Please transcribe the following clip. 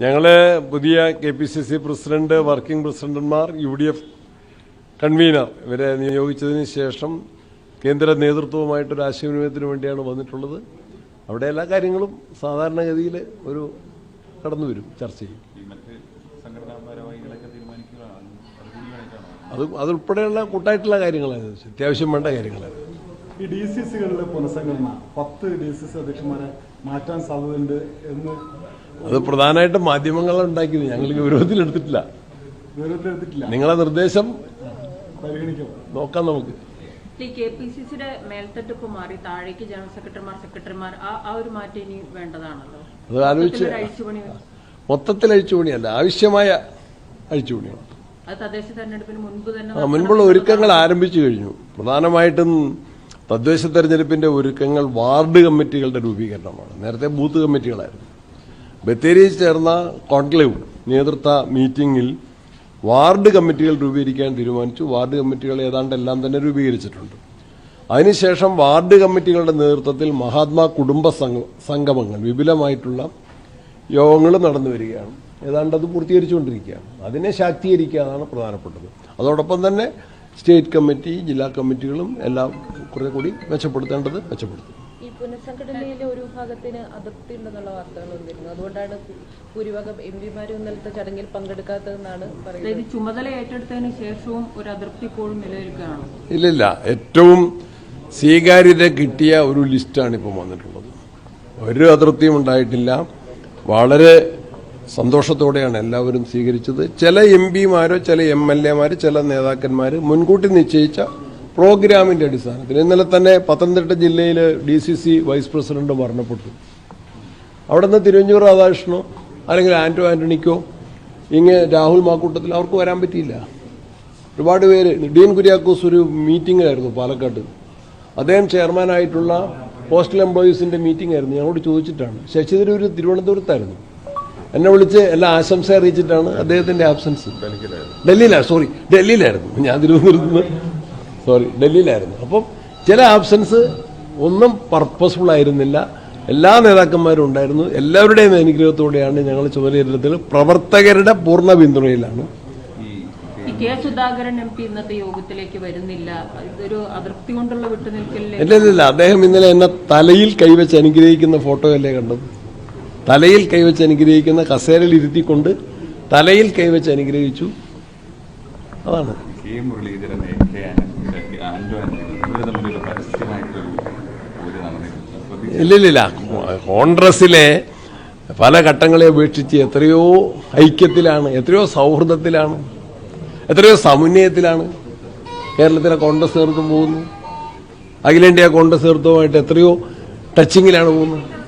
ഞങ്ങൾ പുതിയ K P C C president working പ്രസിഡന്റുമാർ യു ഡി എഫ് കൺവീനർ. ഇവരെ നിയോഗിച്ചതിന് ശേഷം കേന്ദ്ര നേതൃത്വവുമായിട്ടൊരു ആശയവിനിമയത്തിന് വേണ്ടിയാണ് വന്നിട്ടുള്ളത്. അവിടെ എല്ലാ കാര്യങ്ങളും സാധാരണഗതിയിൽ ഒരു കടന്നു വരും ചർച്ച ചെയ്യും. അത് അത് അതുൾപ്പെടെയുള്ള കൂട്ടായിട്ടുള്ള കാര്യങ്ങളാണ്. അത്യാവശ്യം വേണ്ട കാര്യങ്ങളാണ്. ഈ ഡി സി സികളിലെ പുനഃസംഘടന പത്ത് ഡി സി സി അധ്യക്ഷന്മാരെ മാറ്റാൻ സാധ്യതയുണ്ട് എന്ന് അത് പ്രധാനമായിട്ടും മാധ്യമങ്ങൾ ഉണ്ടാക്കിയത്. ഞങ്ങൾ ഗൗരവത്തിലെടുത്തിട്ടില്ല വിവരത്തിലെടുത്തിട്ടില്ല നിങ്ങളെ നിർദ്ദേശം പരിഗണിക്കാം. നോക്കാം നമുക്ക്. കെ പി സി സിയുടെ മേൽത്തട്ടിപ്പ് മാറി താഴേക്ക് ജനറൽ സെക്രട്ടറിമാർ സെക്രട്ടറിമാർ ആ ആ ഒരു മാറ്റം ഇനി വേണ്ടതാണല്ലോ? അത് ആലോചിച്ച് മൊത്തത്തിൽ അഴിച്ചുപണിയല്ല. ആവശ്യമായ അഴിച്ചുപണിയാണ്. അത് തദ്ദേശ തെരഞ്ഞെടുപ്പിന് മുൻപ് തന്നെ ആ, മുൻപുള്ള ഒരുക്കങ്ങൾ ആരംഭിച്ചു കഴിഞ്ഞു. പ്രധാനമായിട്ടും തദ്ദേശ തെരഞ്ഞെടുപ്പിന്റെ ഒരുക്കങ്ങൾ വാർഡ് കമ്മിറ്റികളുടെ രൂപീകരണമാണ്. നേരത്തെ ബൂത്ത് കമ്മിറ്റികളായിരുന്നു. ബത്തേരിയിൽ ചേർന്ന കോൺക്ലേവ് നേതൃത്വ മീറ്റിംഗിൽ വാർഡ് കമ്മിറ്റികൾ രൂപീകരിക്കാൻ തീരുമാനിച്ചു. വാർഡ് കമ്മിറ്റികൾ ഏതാണ്ട് എല്ലാം തന്നെ രൂപീകരിച്ചിട്ടുണ്ട്. അതിനുശേഷം വാർഡ് കമ്മിറ്റികളുടെ നേതൃത്വത്തിൽ മഹാത്മാ കുടുംബ സംഗ- സംഗമങ്ങൾ വിപുലമായിട്ടുള്ള യോഗങ്ങൾ നടന്നു വരികയാണ്. ഏതാണ്ട് അത് പൂർത്തീകരിച്ചുകൊണ്ടിരിക്കുകയാണ്. അതിനെ ശാക്തീകരിക്കുക എന്നാണ് പ്രധാനപ്പെട്ടത്. അതോടൊപ്പം തന്നെ സ്റ്റേറ്റ് കമ്മിറ്റി ജില്ലാ കമ്മിറ്റികളും എല്ലാം കുറെ കൂടി മെച്ചപ്പെടുത്തേണ്ടത് മെച്ചപ്പെടുത്തും. ഈ പുനഃസംഘടനയിലെ ഒരു വിഭാഗത്തിന് ഉണ്ടെന്നുള്ള വാർത്തകൾ വന്നിരുന്നു. അതുകൊണ്ടാണ് ഭൂരിഭാഗം എം പിമാരും ഇന്നലത്തെ ചടങ്ങിൽ പങ്കെടുക്കാത്തതെന്നാണ് പറയുന്നത്. അതായത് ചുമതല ഏറ്റെടുത്തതിന് ശേഷവും ഒരു അതൃപ്തി ഇപ്പോഴും നിലനിൽക്കുകയാണ്? ഇല്ലില്ല. ഏറ്റവും സ്വീകാര്യത കിട്ടിയ ഒരു ലിസ്റ്റാണ് ഇപ്പം വന്നിട്ടുള്ളത്. ഒരു അതിർത്തിയും ഉണ്ടായിട്ടില്ല. വളരെ സന്തോഷത്തോടെയാണ് എല്ലാവരും സ്വീകരിച്ചത്. ചില എം പിമാരോ ചില എം എൽ എമാർ ചില നേതാക്കന്മാർ മുൻകൂട്ടി നിശ്ചയിച്ച പ്രോഗ്രാമിന്റെ അടിസ്ഥാനത്തിൽ. ഇന്നലെ തന്നെ പത്തനംതിട്ട ജില്ലയിൽ D C C vice president മരണപ്പെട്ടു. അവിടെ നിന്ന് തിരുവഞ്ചൂർ രാധാകൃഷ്ണനോ അല്ലെങ്കിൽ ആന്റോ ആന്റണിക്കോ ഇങ്ങ് രാഹുൽ മാക്കൂട്ടത്തിൽ അവർക്ക് വരാൻ പറ്റിയില്ല. ഒരുപാട് പേര്. ഡീൻ കുര്യാക്കോസ് ഒരു മീറ്റിംഗായിരുന്നു പാലക്കാട്ട് അദ്ദേഹം ചെയർമാനായിട്ടുള്ള പോസ്റ്റൽ എംപ്ലോയീസിന്റെ മീറ്റിംഗ് ആയിരുന്നു ഞങ്ങളോട് ചോദിച്ചിട്ടാണ്. ശശി തരൂർ തിരുവനന്തപുരത്തായിരുന്നു. എന്നെ വിളിച്ച് എല്ലാ ആശംസ അറിയിച്ചിട്ടാണ് അദ്ദേഹത്തിന്റെ ആബ്സൻസ് ഡൽഹിയിലാണ് സോറി ഡൽഹിയിലായിരുന്നു. ഞാൻ തിരുവനന്തപുരത്ത് സോറി ഡൽഹിയിലായിരുന്നു. അപ്പം ചില ആബ്സൻസ് ഒന്നും പർപ്പസ്ഫുൾ ആയിരുന്നില്ല. എല്ലാ നേതാക്കന്മാരും ഉണ്ടായിരുന്നു. എല്ലാവരുടെയും അനുഗ്രഹത്തോടെയാണ് ഞങ്ങൾ ചുമതലയേറ്റത്തിൽ പ്രവർത്തകരുടെ പൂർണ പിന്തുണയിലാണ്. ഈ കെ സുധാകരൻ എം പി ഇന്നത്തെ യോഗത്തിലേക്ക് വരുന്നില്ല. ഇതൊരു അതൃപ്തി കൊണ്ടുള്ള വിട്ടുനിൽക്കലിലെ? ഇല്ല ഇല്ല ഇല്ല. അദ്ദേഹം ഇന്നലെ എന്നെ തലയിൽ കൈവച്ച് അനുഗ്രഹിക്കുന്ന ഫോട്ടോയല്ലേ കണ്ടത്? തലയിൽ കൈവച്ച് അനുഗ്രഹിക്കുന്ന കസേരയിൽ ഇരുത്തിക്കൊണ്ട് തലയിൽ കൈവച്ച് അനുഗ്രഹിച്ചു. അതാണ്. കെ മുരളീധരൻ ഇല്ലില്ല കോൺഗ്രസിലെ പല ഘട്ടങ്ങളെ ഉപേക്ഷിച്ച് എത്രയോ ഐക്യത്തിലാണ് എത്രയോ സൗഹൃദത്തിലാണ് എത്രയോ സമന്വയത്തിലാണ് കേരളത്തിലെ കോൺഗ്രസ് നേതൃത്വം പോകുന്നത്. അഖിലേന്ത്യാ കോൺഗ്രസ് നേതൃത്വമായിട്ട് എത്രയോ ടച്ചിങ്ങിലാണ് പോകുന്നത്.